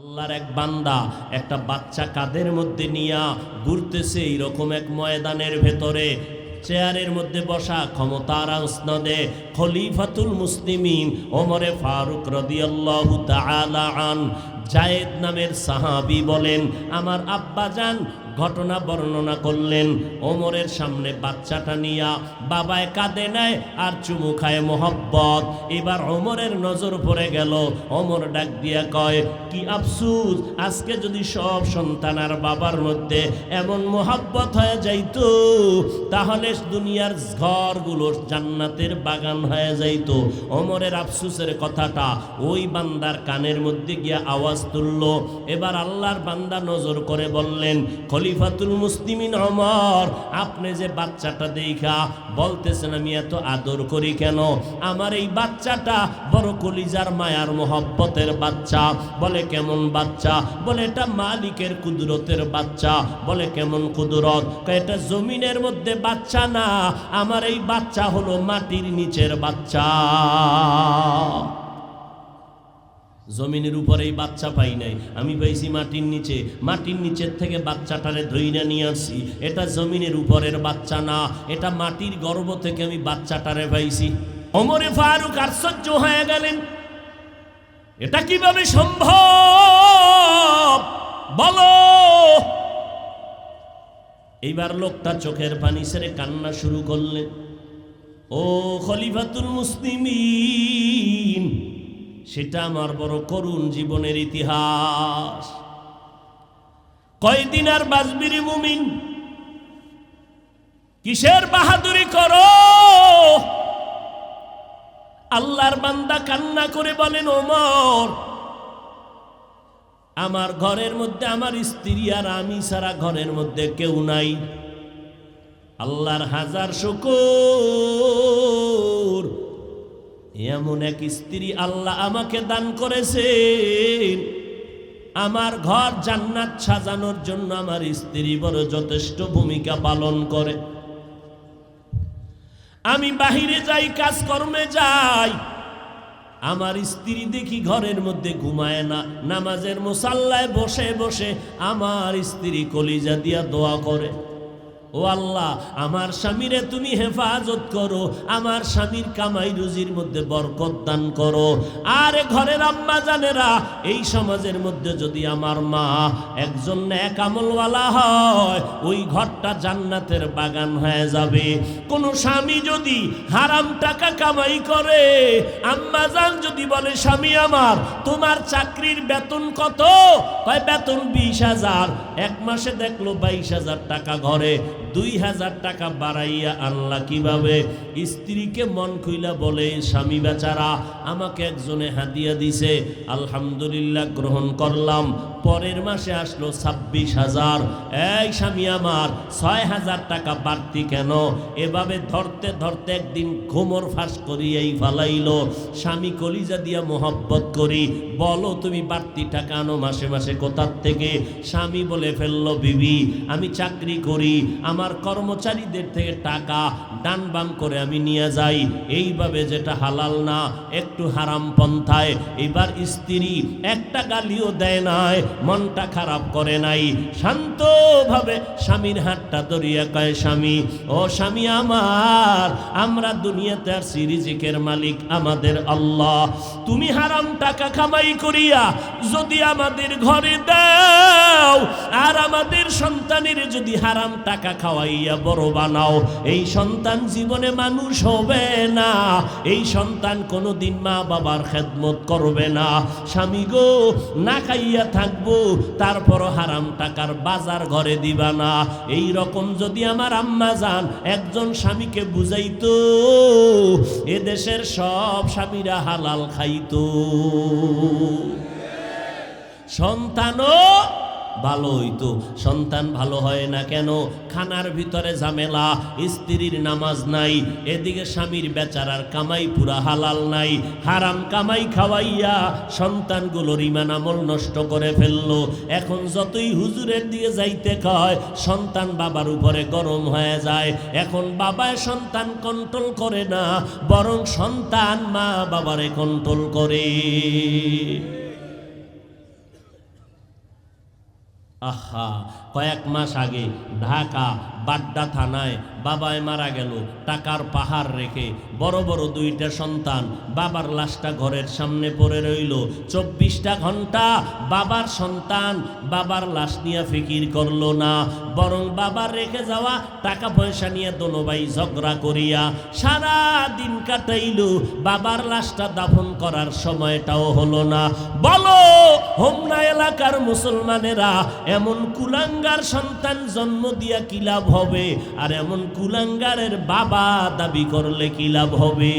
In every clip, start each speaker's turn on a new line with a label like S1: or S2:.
S1: আল্লাহর এক বান্দা একটা বাচ্চা কাদের মধ্যে নিয়া ঘুরতেছে এইরকম এক ময়দানের ভেতরে। চেয়ারের মধ্যে বসা ক্ষমতার আসনদে খলিফাতুল মুসলিমিন ওমরে ফারুক রদিয়াল্লাহু আন জায়েদ নামের সাহাবি বলেন, আমার আব্বা যান, ঘটনা বর্ণনা করলেন, ওমরের সামনে বাচ্চাটা নিয়া বাবায় কাঁদে নেয় আর চুমু খায় মোহব্বত। এবার ওমরের নজর পড়ে গেল, ওমর ডাক দিয়া কয়, কি আফসুস, আজকে যদি সব সন্তান আর বাবার মধ্যে এমন মোহাব্বত হয়ে যাইতো, তাহলে দুনিয়ার ঘরগুলো জান্নাতের বাগান হয়ে যাইত। ওমরের আফসুসের কথাটা ওই বান্দার কানের মধ্যে গিয়া আওয়াজ তুলল এবার আল্লাহর বান্দা নজর করে বললেন, খলিফাতুল মুসলিমিন অমর, আপনি যে বাচ্চাটা দেখা, বলতেছেন আমি এত আদর করি কেন? আমার এই বাচ্চাটা বড় কলিজার মায়ার মোহব্বতের বাচ্চা। বলে, কেমন বাচ্চা? বলে, এটা মালিকের কুদরতের বাচ্চা। বলে, কেমন কুদরত? এটা জমিনের মধ্যে বাচ্চা না, আমার এই বাচ্চা হলো মাটির নিচের বাচ্চা। জমিনের উপরেই বাচ্চা পাই নাই। আমি পাইছি মাটির নিচে। মাটির নিচের থেকে বাচ্চাটারে ধইরা নিয়ে আসছি। এটা জমিনের উপরের বাচ্চা না। এটা মাটির গর্ভ থেকে আমি বাচ্চাটারে পাইছি। অমরে ফারুক আশ্চর্য হয়ে গেলেন। এটা কীভাবে সম্ভব? বলো। এইবার লোকটা চোখের পানি সেরে কান্না শুরু করলেন ও খলিফাতুল মুসলিমিন সেটা আমার বড় করুণ জীবনের ইতিহাস। কয়দিন আর বাজবিরি মুমিন? কিসের বাহাদুরি করো? আল্লাহর বান্দা কান্না করে বলেন, ওমর, আমার ঘরের মধ্যে আমার স্ত্রী আর আমি সারা ঘরের মধ্যে কেউ নাই। আল্লাহর হাজার শুকুর। এমন এক স্ত্রী আল্লাহ আমাকে দান করেছে আমার ঘর জান্নাত সাজানোর জন্য আমার স্ত্রী বড় যথেষ্ট ভূমিকা পালন করে। আমি বাহিরে যাই, কাজকর্মে যাই। আমার স্ত্রী দেখি ঘরের মধ্যে ঘুমায় না, নামাজের মোসাল্লায় বসে বসে আমার স্ত্রী কলিজা দিয়া দোয়া করে। ও আল্লাহ, আমার স্বামীরে তুমি হেফাজত করো, আমার স্বামীর কামাই রুজির মধ্যে বরকত দান করো। আর ঘরের আম্মা জানেরা, এই সমাজের মধ্যে যদি আমার মা একজন এক আমলওয়ালা হয়, ওই ঘরটা জান্নাতের বাগান হয়ে যাবে। কোন স্বামী যদি হারাম টাকা কামাই করে, আম্মা জান যদি বলে, স্বামী আমার, তোমার চাকরির বেতন কত? বেতন বিশ হাজার। এক মাসে দেখল বাইশ হাজার টাকা ঘরে। দুই হাজার টাকা বাড়াইয়া আনলা কীভাবে স্ত্রীকে মন খুইলা বলে, স্বামী বেচারা আমাকে একজনে হাদিয়া দিছে, আলহামদুলিল্লাহ, গ্রহণ করলাম। পরের মাসে আসলো ছাব্বিশ হাজার। এই স্বামী আমার, ছয় হাজার টাকা বাড়তি কেন? এভাবে ধরতে ধরতে একদিন ঘুমর ফাঁস করিয়াই ফালাইলো। স্বামী, কলিজা দিয়া মোহব্বত করি। বলো, তুমি বাড়তি টাকা আনো মাসে মাসে কোথার থেকে? স্বামী বলে ফেলল, বিবি, আমি চাকরি করি। আমার কর্মচারীদের থেকে টাকা ডান বাম করে আমি নিয়ে যাই। এইভাবে যেটা হালাল না, একটু হারাম পন্থায়। এবার স্ত্রী একটা গালিও দেয় নাই, মনটা খারাপ করে নাই। শান্তভাবে স্বামীর হাতটা ধরিয়া কয়, স্বামী, ও স্বামী আমার, আমরা দুনিয়াতে আর সিরিজিকের মালিক আমাদের আল্লাহ। তুমি হারাম টাকা কামাই করিয়া যদি আমাদের ঘরে দাও, আর আমাদের সন্তানের যদি হারাম টাকা খাওয়াইয়া বড় বানাও। এই সন্তান জীবনে মানুষ হবে না। এই সন্তান কোনোদিন মা বাবার খেদমত করবে না। স্বামী গো, না খাইয়া থাকব, তারপরও হারাম টাকার বাজার ঘরে দিবা না। এই রকম যদি আমার আম্মা যান, একজন স্বামীকে বুঝাইতো, এদেশের সব স্বামীরা হালাল খাইতো। সন্তানও ভালো হইতো সন্তান ভালো হয় না কেন? খানার ভিতরে ঝামেলা, স্ত্রীর নামাজ নাই, এদিকে স্বামীর বেচারার কামাই পুরা হালাল নাই, হারাম কামাই খাওয়াইয়া সন্তানগুলোর ইমান আমল নষ্ট করে ফেলল। এখন যতই হুজুরের দিকে যাইতে কয়, সন্তান বাবার উপরে গরম হয়ে যায়। এখন বাবায় সন্তান কন্ট্রোল করে না, বরং সন্তান মা বাবারে কন্ট্রোল করে। আহা কয়েক মাস আগে ঢাকা বাড্ডা থানায় বাবায় মারা গেল, টাকার পাহাড় রেখে। বড় বড় দুইটা সন্তান বাবার লাশটা ঘরের সামনে পড়ে রইল। চব্বিশটা ঘণ্টা বাবার সন্তান বাবার লাশ নিয়ে ফিকির করল না, বরং বাবার রেখে যাওয়া টাকা পয়সা নিয়ে দোনো ভাই ঝগড়া করিয়া সারা দিন কাটাইল। বাবার লাশটা দাফন করার সময়টাও হলো না। বলো, হোমনা এলাকার মুসলমানেরা এমন কুলাঙ্গার সন্তান জন্ম দিয়া কি লাভ হবে? আর এমন কুলাঙ্গারের বাবা দাবি করলে কি লাভ হবে?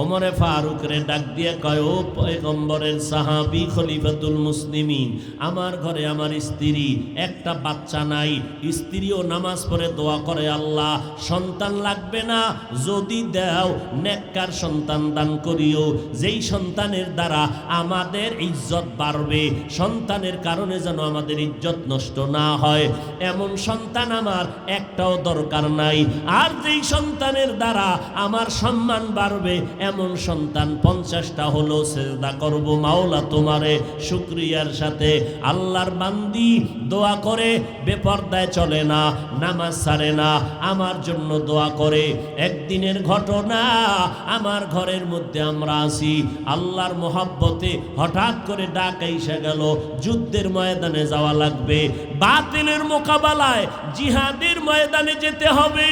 S1: অমরে ফারুক রে ডাক দিয়ে কয়, ও পয়গম্বরের সাহাবি খলিফাতুল মুসলিমিন, আমার ঘরে আমার স্ত্রী, একটা বাচ্চা নাই, স্ত্রীও নামাজ পড়ে দোয়া করে আল্লাহ, সন্তান লাগবে না? যদি দেও, নেককার সন্তান দান করিও। যেই সন্তানের দ্বারা আমাদের ইজ্জত বাড়বে, সন্তানের কারণে যেন আমাদের ইজ্জত নষ্ট না হয়। এমন সন্তান আমার একটাও দরকার নাই। আর যেই সন্তানের দ্বারা আমার সম্মান বাড়বে এমন সন্তান পঞ্চাশটা হলো, সেজদা করব মাওলা তোমারে, শুক্রিয়ার সাথে। আল্লাহর বান্দি দোয়া করে, বেপর্দায় চলে না, নামাজ ছাড়ে না, আমার জন্য দোয়া করে। একদিনের ঘটনা আমার ঘরের মধ্যে আমরা আসি আল্লাহর মোহাব্বতে হঠাৎ করে ডাক এসে গেল, যুদ্ধের ময়দানে যাওয়া লাগবে। বাতিলের মোকাবেলায় জিহাদের ময়দানে যেতে হবে।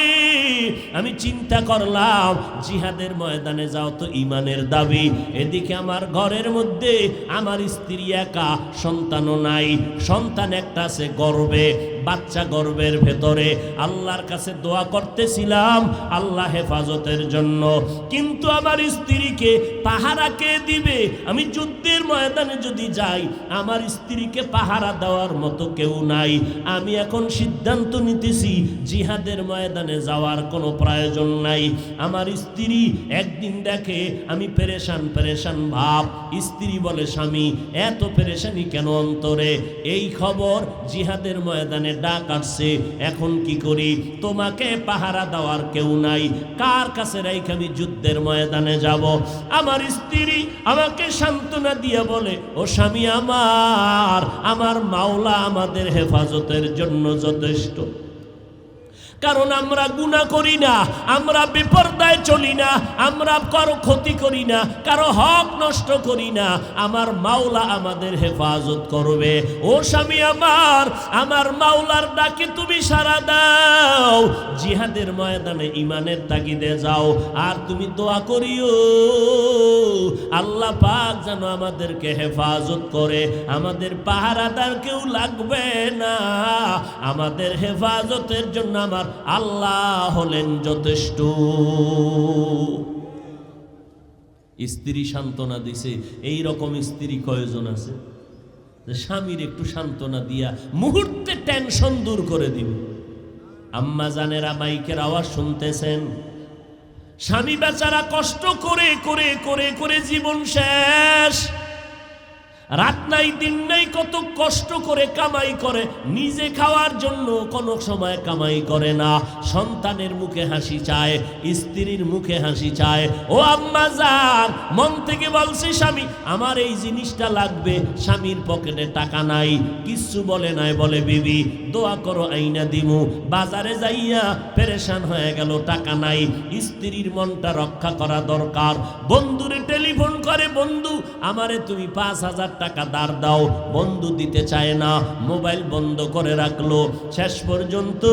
S1: আমি চিন্তা করলাম, জিহাদের ময়দানে যাও তো ইমানের দাবি। এদিকে আমার ঘরের মধ্যে আমার স্ত্রী একা, সন্তানও নাই। সন্তান একটা আছে গর্বে। বাচ্চা গর্বের ভেতরে আল্লাহর কাছে দোয়া করতেছিলাম, আল্লাহ হেফাজতের জন্য। কিন্তু আমার স্ত্রীকে পাহারা কে দিবে? আমি যুদ্ধের ময়দানে যদি যাই, আমার স্ত্রীকে পাহারা দেওয়ার মতো কেউ নাই। আমি এখন সিদ্ধান্ত নিতেছি, জিহাদের ময়দানে যাওয়ার কোনো প্রয়োজন নাই। আমার স্ত্রী একদিন দেখে, আমি পেরেশান পেরেশান ভাব। স্ত্রী বলে, স্বামী, এত পেরেশানি কেন অন্তরে? এই খবর জিহাদের ময়দানে ডাক আসছে, এখন কি করি? তোমাকে পাহারা দেওয়ার কেউ নাই। কার কাছে রাইখ আমি যুদ্ধের ময়দানে যাব? আমার স্ত্রী আমাকে সান্ত্বনা দিয়ে বলে, ও স্বামী আমার আমার মাওলা আমাদের হেফাজতের জন্য যথেষ্ট। কারণ আমরা গুণা করি না, আমরা বিপর্দায় চলি না, আমরা কারও ক্ষতি করি না, কারও হক নষ্ট করি না। আমার মাওলা আমাদের হেফাজত করবে। ও স্বামী আমার আমার মাওলার ডাকে তুমি সারা দাও। জিহাদের ময়দানে ইমানের তাগিদে যাও, আর তুমি দোয়া করিও। আল্লাহ পাক যেন আমাদেরকে হেফাজত করে। আমাদের পাহারাদার কেউ লাগবে না। আমাদের হেফাজতের জন্য আমার আল্লাহ হলেন যথেষ্ট। স্ত্রী সান্ত্বনা দিছে এই রকম স্ত্রী কয়জন আছে? স্বামীর একটু সান্ত্বনা দিয়া মুহূর্তে টেনশন দূর করে দিবে। আম্মা জানেরা মাইকের আওয়াজ শুনতেছেন। স্বামী বেচারা কষ্ট করে করে করে করে জীবন শেষ। রাত নাই, দিন নাই, কত কষ্ট করে কামাই করে, নিজে খাওয়ার জন্য কোনো সময় কামাই করে না। সন্তানের মুখে হাসি চায়, স্ত্রীর মুখে হাসি চায়। ও আম্মা যান, মন থেকে বলছে, স্বামী, আমার এই জিনিসটা লাগবে, স্বামীর পকেটে টাকা নাই। কিচ্ছু বলে নাই, বলে, বিবি, দোয়া করো, আইনা দিমু। বাজারে যাইয়া পেরেশান হয়ে গেল, টাকা নাই। স্ত্রীর মনটা রক্ষা করা দরকার। বন্ধুরে টেলিফোন করে, বন্ধু, আমারে তুমি পাঁচ হাজার টাকা দার দাও, বন্ধু দিতে চায় না, মোবাইল বন্ধ করে রাখল। শেষ পর্যন্ত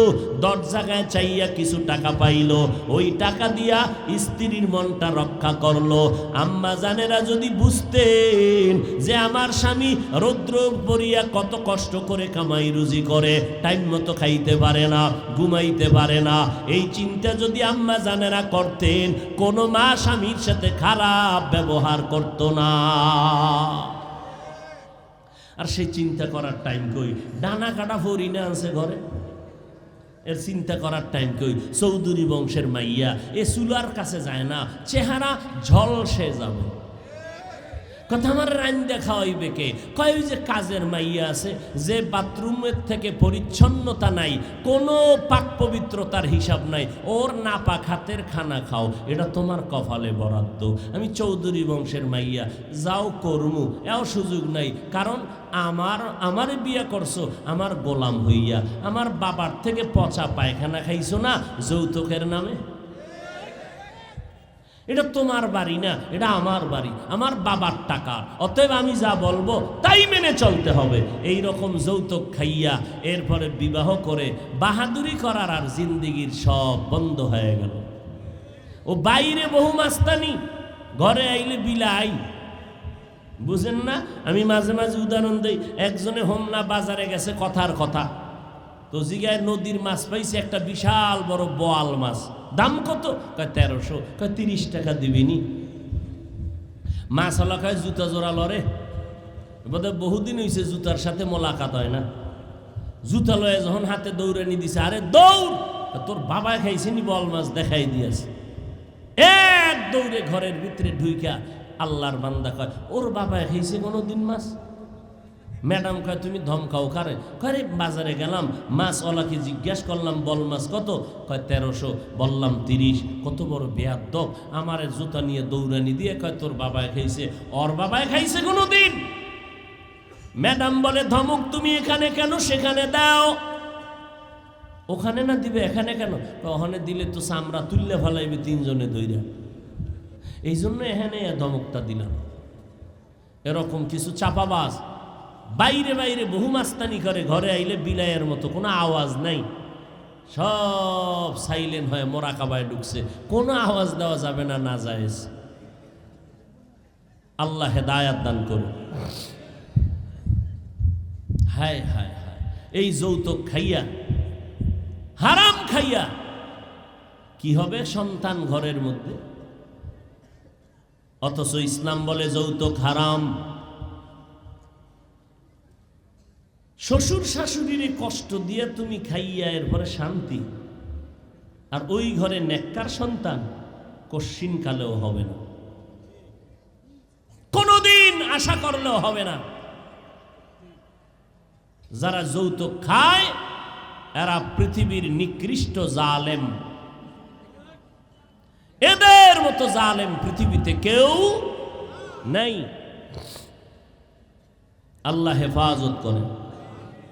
S1: দরজাগায় চাইয়া কিছু টাকা পাইলো। ওই টাকা দিয়া স্ত্রীর মনটা রক্ষা করল। আম্মা জানেরা যদি বুঝতেন যে আমার স্বামী রৌদ্র পরিয়া কত কষ্ট করে কামাই রুজি করে, টাইম মতো খাইতে পারে না, ঘুমাইতে পারে না। এই চিন্তা যদি আম্মা জানেরা করতেন, কোনো মা স্বামীর সাথে খারাপ ব্যবহার করতো না। আর সেই চিন্তা করার টাইম কই? ডানা কাটা ফরিনা আছে ঘরে? এর চিন্তা করার টাইম কই? চৌধুরী বংশের মাইয়া, এ চুলার কাছে যায় না, চেহারা ঝলসে যাবে। কথা আমার দেখা হইবে কে? কয় যে কাজের মাইয়া আছে, যে বাথরুমের থেকে পরিচ্ছন্নতা নাই, কোনো পাক পবিত্রতার হিসাব নাই, ওর না পাক হাতের খানা খাও, এটা তোমার কপালে বরাদ্দ। আমি চৌধুরী বংশের মাইয়া, যাও করমু, এও সুযোগ নাই, কারণ আমার, আমারে বিয়ে করছ, আমার গোলাম হইয়া, আমার বাবার থেকে পচা পায়খানা খাইছো না, যৌতুকের নামে? এটা তোমার বাড়ি না, এটা আমার বাড়ি, আমার বাবার টাকা। অতএব আমি যা বলব তাই মেনে চলতে হবে। এই রকম যৌতুক খাইয়া এরপরে বিবাহ করে বাহাদুরি করার আর জিন্দিগির সব বন্ধ হয়ে গেল। ও বাইরে বহু মাস্তানি, ঘরে আইলে বিলাই। বুঝেন না? আমি মাঝে মাঝে উদাহরণ দিই, একজনে হোমনা বাজারে গেছে কথার কথা। তো জিগায় নদীর মাছ পাইছে, একটা বিশাল বড় বোয়াল মাছ। দাম কত? তেরোশো। তিরিশ টাকা দিবিনি। মাছ হলা কয়, জুতা জোড়া লরে। বোধহয় বহুদিন হয়েছে জুতার সাথে মোলাকাত হয় না। জুতা লয়ে যখন হাতে দৌড়ানি দিছে, আরে দৌড়! তোর বাবা খাইছে নি বল মাছ দেখাই দিয়েছে। এক দৌড়ে ঘরের ভিতরে ঢুইকা আল্লাহর বান্দা কয়, ওর বাবা খাইছে কোনো দিন মাছ? ম্যাডাম কয় তুমি ধমকাও কারে? কয় রে, বাজারে গেলাম মাছ ওলাকে জিজ্ঞাসা করলাম বল মাছ কত? কয় তেরোশো বললাম তিরিশ কত বড় বেয়ার দক আমারে জুতা নিয়ে দৌড়ানি দিয়ে কয় তোর বাবায় খাইছে ওর বাবায় খাইছে কোনো দিন ম্যাডাম বলে ধমক তুমি এখানে কেন? সেখানে দাও। ওখানে না দিবে এখানে কেন? ওখানে দিলে তো চামড়া তুললে ফেলাইবে তিনজনে দইরা এই জন্য এখানে ধমকটা দিলাম। এরকম কিছু চাপাবাজ বাইরে বাইরে বহু মাস্তানি করে, ঘরে আইলে বিলাইয়ের মতো, কোনো আওয়াজ নাই। সব সাইলেন্ট হয়ে মোরা কাবায় ঢুকছে। কোনো আওয়াজ দেওয়া যাবে না না জায়েজ। আল্লাহ হেদায়াত দান করুন হায় হায় হায়। এই যৌতুক খাইয়া, হারাম খাইয়া, কি হবে সন্তান ঘরের মধ্যে? অথচ ইসলাম বলে যৌতুক হারাম। শ্বশুর শাশুড়ির কষ্ট দিয়ে তুমি খাইয়া এরপরে শান্তি। আর ওই ঘরে নেককার সন্তান কশ্চিন কালেও হবে না। কোনোদিন আশা করলেও হবে না। যারা যৌতুক খায়, এরা পৃথিবীর নিকৃষ্ট জালেম। এদের মতো জালেম পৃথিবীতে কেউ নাই। আল্লাহ হেফাজত করেন।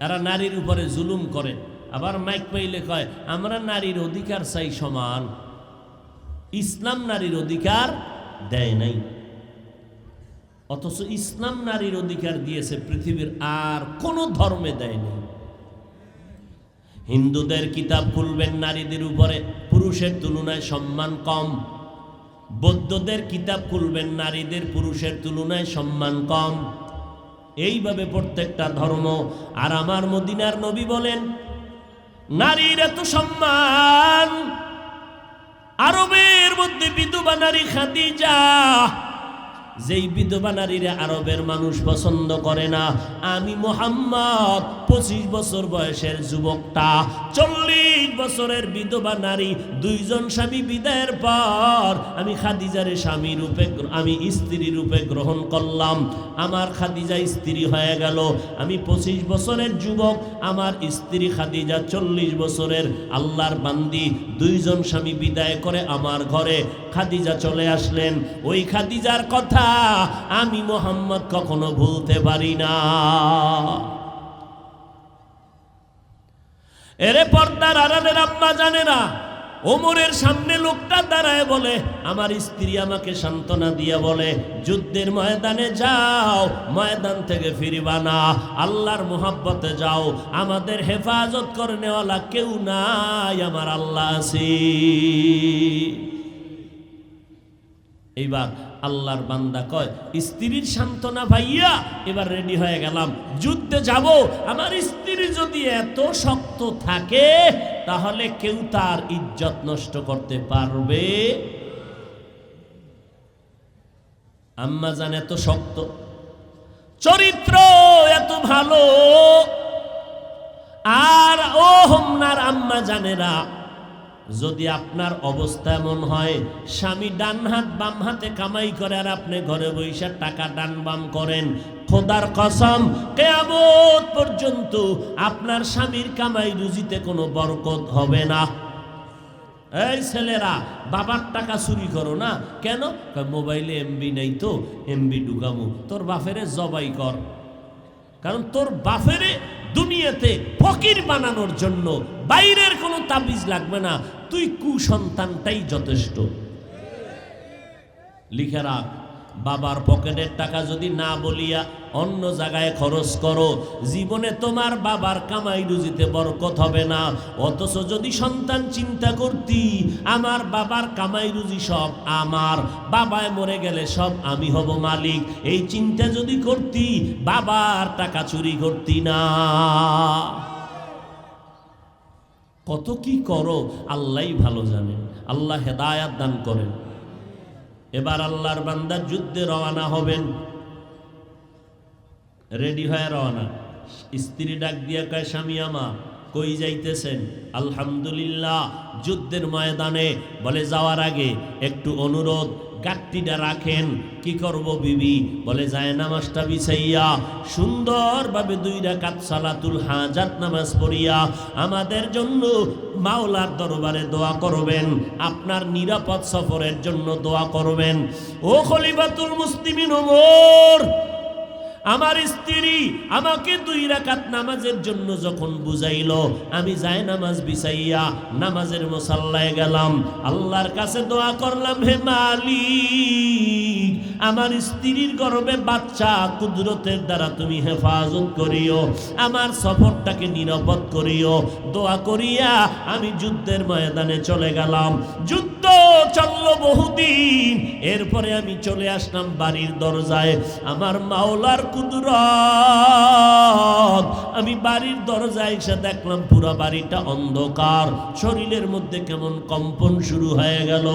S1: এরা নারীর উপরে জুলুম করে। আবার মাইক পাইলে কয়, আমরা নারীর অধিকার চাই সমান। ইসলাম নারীর অধিকার দেয় নাই। অথচ ইসলাম নারীর অধিকার দিয়েছে পৃথিবীর আর কোনো ধর্মে দেয় নাই। হিন্দুদের কিতাব খুলবেন নারীদের উপরে, পুরুষের তুলনায় সম্মান কম। বৌদ্ধদের কিতাব খুলবেন নারীদের পুরুষের তুলনায় সম্মান কম। এইভাবে প্রত্যেকটা ধর্ম। আর আমার মদিনার নবী বলেন, নারীর এত সম্মান, আরবের মধ্যে বিধবা নারী খাদিজা যেই বিধবা নারীরা আরবের মানুষ পছন্দ করে না, আমি মোহাম্মদ পঁচিশ বছর বয়সের যুবকটা, চল্লিশ বছরের বিধবা নারী, দুইজন স্বামী বিদায়ের পর আমি খাদিজারে স্বামী রূপে আমি স্ত্রী রূপে গ্রহণ করলাম। আমার খাদিজা স্ত্রী হয়ে গেল, আমি পঁচিশ বছরের যুবক, আমার স্ত্রী খাদিজা চল্লিশ বছরের আল্লাহর বান্দি, দুইজন স্বামী বিদায় করে আমার ঘরে খাদিজা চলে আসলেন। ওই খাদিজার কথা আমি মোহাম্মদ কখনো ভুলতে পারি না। এরে পর্দার আড়ালের আম্মা জানে না ওমরের সামনে লোকটা দাঁড়ায় বলে, আমার স্ত্রী আমাকে সান্ত্বনা দিয়ে বলে, যুদ্ধের ময়দানে যাও, ময়দান থেকে ফিরিবা না। আল্লাহর মোহাব্বতে যাও, আমাদের হেফাজত করে নেওয়ালা কেউ নাই, আমার আল্লাহ আছি। এইবার আল্লাহর বান্দা কয়, স্ত্রীর সান্ত্বনা ভাইয়া, এবার রেডি হয়ে গেলাম। যুদ্ধে যাব। আমার স্ত্রী যদি এত শক্ত থাকে, তাহলে কেউ তার ইজ্জত নষ্ট করতে পারবে? আম্মা জান, এত শক্ত। চরিত্র এত ভালো। আর ও হোমনার আম্মা জানেরা যদি আপনার অবস্থা এমন হয়, স্বামী ডান হাত বাম হাতে কামাই করে আর আপনি ঘরে বৈশা টাকা ডান বাম করেন, খোদার কসম, কেয়ামত পর্যন্ত আপনার স্বামীর কামাই রুজিতে কোনো বরকত হবে না। এই ছেলেরা, বাবার টাকা চুরি করো না। কেন? মোবাইলে এমবি নেই তো, এমবি ঢুকামু, তোর বাফেরে জবাই কর। কারণ তোর বাফেরে দুনিয়াতে ফকির বানানোর জন্য বাইরের কোনো তাবিজ লাগবে না। তুই কুসন্তানটাই যথেষ্ট। লিখে রাখ বাবার পকেটের টাকা যদি না বলিয়া অন্য জায়গায় খরচ করো, জীবনে তোমার বাবার কামাই রুজিতে বরকত হবে না। অথচ যদি সন্তান চিন্তা করতি, আমার বাবার কামাই রুজি সব আমার, বাবায় মরে গেলে সব আমি হব মালিক। এই চিন্তা যদি করতি, বাবার টাকা চুরি করতি না। কত কি করো, আল্লাহই ভালো জানেন। আল্লাহ হেদায়াত দান করেন। এবার আল্লাহর বান্দা যুদ্ধে রওনা হবেন। রেডি হয়ে রওনা। স্ত্রী ডাক দিয়া কয়, স্বামী আমার কই যাইতেছেন? আলহামদুলিল্লাহ, যুদ্ধের ময়দানে বলে যাওয়ার আগে একটু অনুরোধ, গাট্টিটা রাখেন। কি করব বিবি? বলে যায় নামাজটা বিছাইয়া, সুন্দরভাবে দুই রাকাত সালাতুল হাজাত নামাজ পড়িয়া আমাদের জন্য মাওলার দরবারে দোয়া করবেন, আপনার নিরাপদ সফরের জন্য দোয়া করবেন। ও খলিফাতুল মুসলিমিন ওমর আমার স্ত্রী আমাকে দুই রাকাত নামাজের জন্য যখন বুঝাইল, আমি যাই নামাজ বিছাইয়া নামাজের মোসাল্লায় গেলাম। আল্লাহর কাছে দোয়া করলাম, হে মালিক, আমার স্ত্রীর গর্বে বাচ্চা কুদরতের দ্বারা তুমি হেফাজত করিও, আমার সফরটাকে নিরাপদ করিও। দোয়া করিয়া আমি যুদ্ধের ময়দানে চলে গেলাম। যুদ্ধ চলল বহুদিন। এরপরে আমি চলে আসলাম বাড়ির দরজায়। আমার মাওলার কুদরত। আমি বাড়ির দরজায় এসে দেখলাম পুরো বাড়িটা অন্ধকার। শরীরের মধ্যে কেমন কম্পন শুরু হয়ে গেল।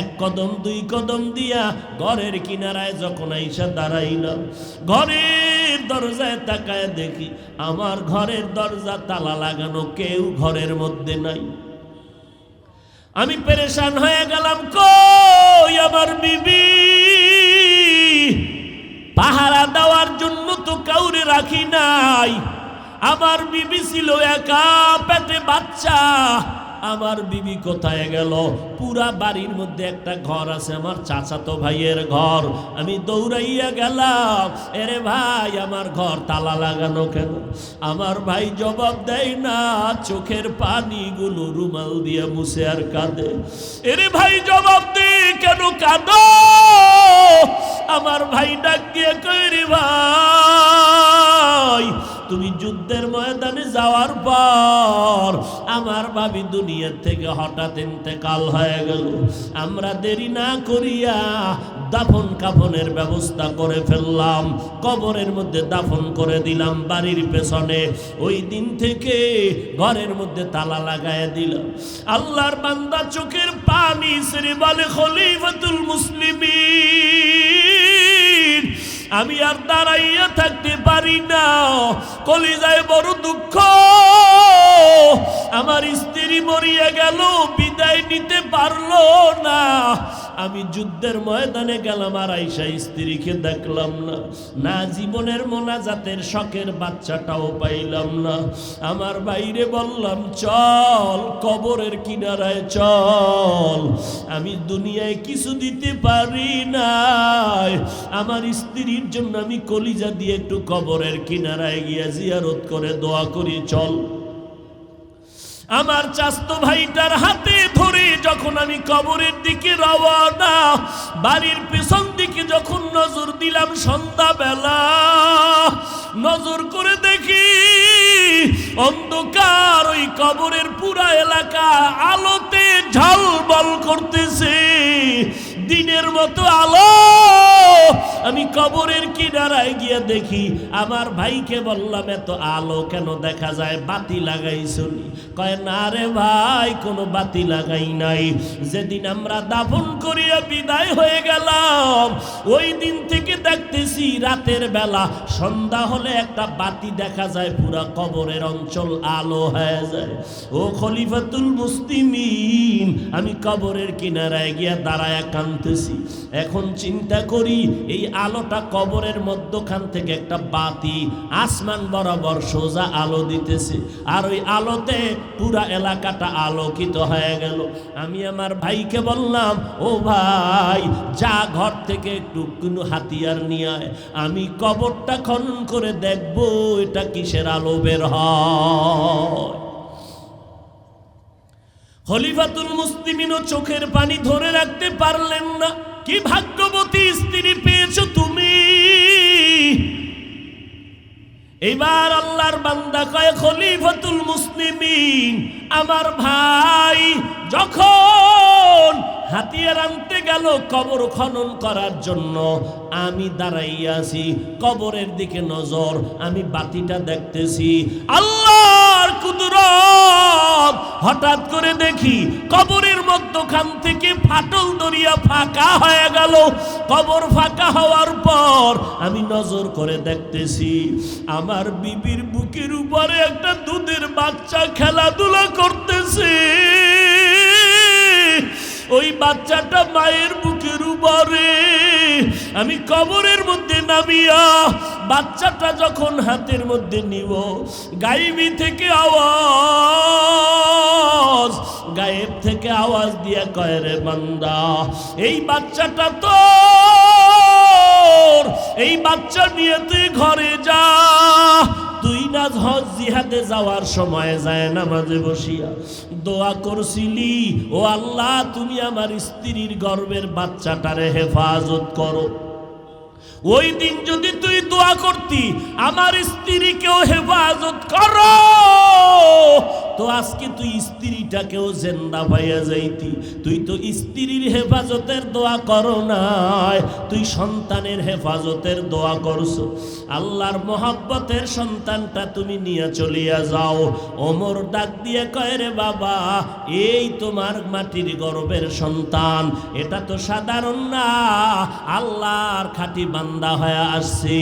S1: এক কদম, দুই কদম দিয়া ঘরের কিনারায় যখন আইসা দাঁড়াইলাম ঘরের দরজায় তাকায় দেখি, আমার ঘরের দরজা তালা লাগানো কেউ ঘরের মধ্যে নাই। আমি পরেশান হয়ে গেলাম কই আমার বিবি? পাহারা দেওয়ার জন্য তো কাউরে রাখি নাই। আমার বিবি ছিল একা পেটে বাচ্চা। আমার বিবি কোথায় গেল? পুরা বাড়ির মধ্যে একটা ঘর আছে, আমার চাচাতো ভাইয়ের ঘর। আমি দৌড়াইয়া গেলাম, এরে ভাই, আমার ঘর তালা লাগানো কেন? আমার ভাই জবাব দেয় না, চোখের পানিগুলো রুমাল দিয়ে মুছে আর কাঁদে। এরে ভাই, জবাব দে, কেন কাঁদো? আমার ভাই ডাক দিয়ে কইরি ভাই? তুমি যুদ্ধের ময়দানে যাওয়ার পর আমার ভাবি দুনিয়ার থেকে হঠাৎ ইন্তেকাল হয়ে গেল। আমরা দেরি না করিয়া দাফন কাফনের ব্যবস্থা করে ফেললাম। কবরের মধ্যে দাফন করে দিলাম বাড়ির পেছনে। ওই দিন থেকে ঘরের মধ্যে তালা লাগায় দিল। আল্লাহর বান্দা চোখের পানি সেরে বলে, খলিফাতুল মুসলিমিন। আমি আর দাঁড়াইয়া থাকতে পারি না। কলিজায় বড় দুঃখ। আমার স্ত্রী মরিয়া গেল, বিদায় নিতে পারল না। আমি যুদ্ধের ময়দানে গেলাম আর আইসা স্ত্রীকে দেখলাম না। না জীবনের মোনাজাতের শখের বাচ্চাটাও পাইলাম না। আমার বাইরে বললাম, চল কবরের কিনারায় চল। আমি দুনিয়ায় কিছু দিতে পারি নাই। আমার স্ত্রীর জন্য আমি কলিজা দিয়ে একটু কবরের কিনারায় গিয়া জিয়ারত করে দোয়া করি, চল। আমার চাস্ত ভাইটার হাতে ধরে যখন আমি কবরের দিকে রওনা, বাড়ির পেছন দিকে যখন নজর দিলাম সন্ধ্যাবেলা, নজর করে দেখি অন্ধকার ওই কবরের পুরা এলাকা আলোতে ঝলবল করতেছে। দিনের মতো আলো। আমি কবরের কিনারায় গিয়ে দেখি, আমার ভাইকে বললাম, এত আলো কেন দেখা যায়? বাতি লাগাইছনি কয়, না রে ভাই, কোনো বাতি লাগাই নাই। যেদিন আমরা দাফন করিয়া বিদায় হয়ে গেলাম, ওই দিন থেকে দেখতেছি রাতের বেলা সন্ধ্যা হলে একটা বাতি দেখা যায়, পুরা কবরের অঞ্চল আলো হয়ে যায়। ও খলিফাতুল মুসলিমিন, আমি কবরের কিনারায় গিয়া দাঁড়ায় কানতেছি এখন চিন্তা করি, এই আলোটা কবরের মধ্যখান থেকে একটা বাতি আসমান বরাবর সোজা আলো দিতেছে। আর ওই আলোতে পুরা এলাকাটা আলোকিত হয়ে গেল। আমি আমার ভাইকে বললাম, ও ভাই, যা ঘর থেকে একটু কোনো হাতিয়ার নিয়ে আয়। আমি কবরটা খনন করে দেখব, এটা কিসের আলো বের হয়? খলিফাতুল মুসলিমিনও চোখের পানি ধরে রাখতে পারলেন না। কি ভাগ্যবতী স্ত্রী পেয়েছ তুমি? এবার আল্লাহর বান্দা কয়, খলিফাতুল মুসলিমিন, আমার ভাই যখন হাতিয়ার আনতে গেল কবর খনন করার জন্য, আমি দাঁড়াইয়া আছি, কবরের দিকে নজর, আমি বাতিটা দেখতেছি। আল্লাহর কুদরত। হঠাৎ করে দেখি কবরের মধ্যখান থেকে ফাটল দরিয়া ফাঁকা হয়ে গেল। কবর ফাঁকা হওয়ার পর আমি নজর করে দেখতেছি আমার বিবির বুকের উপরে একটা দুধের বাচ্চা খেলাধুলা করতেছে। ওই বাচ্চাটা মায়ের বুকের উপরে। আমি কবরের মধ্যে নামিয়া বাচ্চাটা যখন হাতের মধ্যে নিব, গাইবি থেকে আওয়াজ, গায়েব থেকে আওয়াজ দিয়া কয়, রে বান্দা, এই বাচ্চাটা তো এই বাচ্চা নিয়ে তুই ঘরে যা। তুই না হজ জিহাদে যাওয়ার সময় যায় নামাজে বসিয়া দোয়া করছিলি, ও আল্লাহ, তুমি আমার স্ত্রীর গর্বের বাচ্চাটারে হেফাজত করো। ওই দিন যদি তুই দোয়া করতি আমার স্ত্রীকেও হেফাজত করো। তো আজকে তুই স্ত্রীটাকেও জেন্দা পাইয়া যাইতি। তুই তো স্ত্রীর হেফাজতের দোয়া করো নাই। তুই সন্তানের হেফাজতের দোয়া করছ। আল্লাহর মোহাব্বতের সন্তানটা তুমি নিয়ে চলিয়া যাও। ওমর ডাক দিয়ে কয় রে বাবা, এই তোমার মাটির গর্বের সন্তান, এটা তো সাধারণ না। আল্লাহর খাঁটি বান্দা হয়ে আসছে।